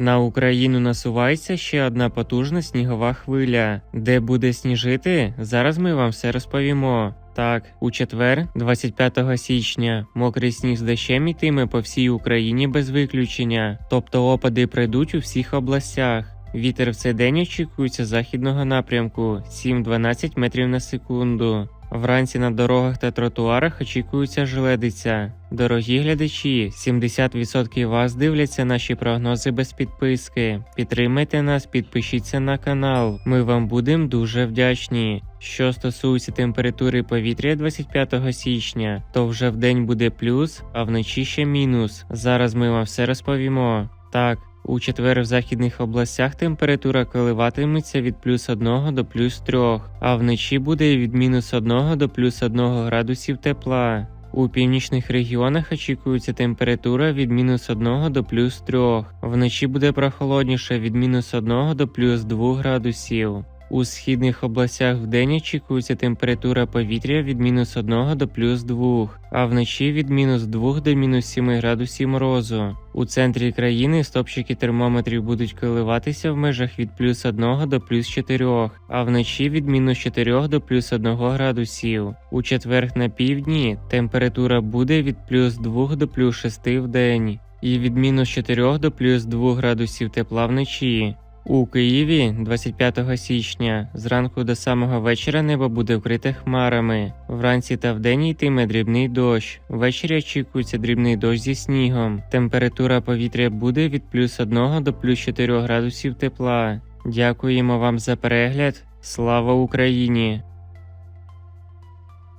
На Україну насувається ще одна потужна снігова хвиля. Де буде сніжити? Зараз ми вам все розповімо. Так, у четвер, 25 січня, мокрий сніг з дощем йтиме по всій Україні без виключення, тобто опади прийдуть у всіх областях. Вітер в цей день очікується західного напрямку 7-12 метрів на секунду. Вранці на дорогах та тротуарах очікується жледиця. Дорогі глядачі, 70% вас дивляться наші прогнози без підписки. Підтримайте нас, підпишіться на канал. Ми вам будемо дуже вдячні. Що стосується температури повітря 25 січня, то вже в день буде плюс, а вночі ще мінус. Зараз ми вам все розповімо. Так, у четвер в західних областях температура коливатиметься від плюс 1 до плюс 3, а вночі буде від мінус 1 до плюс 1 градусів тепла. У північних регіонах очікується температура від мінус 1 до плюс 3. Вночі буде прохолодніше від мінус 1 до плюс 2 градусів. У східних областях вдень очікується температура повітря від мінус 1 до плюс 2, а вночі від мінус 2 до мінус 7 градусів морозу. У центрі країни стопчики термометрів будуть коливатися в межах від плюс 1 до плюс 4, а вночі від мінус 4 до плюс 1 градусів. У четверг на півдні температура буде від плюс 2 до плюс 6 в день, і від мінус 4 до плюс 2 градусів тепла вночі. У Києві 25 січня зранку до самого вечора небо буде вкрите хмарами. Вранці та вдень йтиме дрібний дощ. Ввечері очікується дрібний дощ зі снігом. Температура повітря буде від плюс 1 до плюс 4 градусів тепла. Дякуємо вам за перегляд. Слава Україні!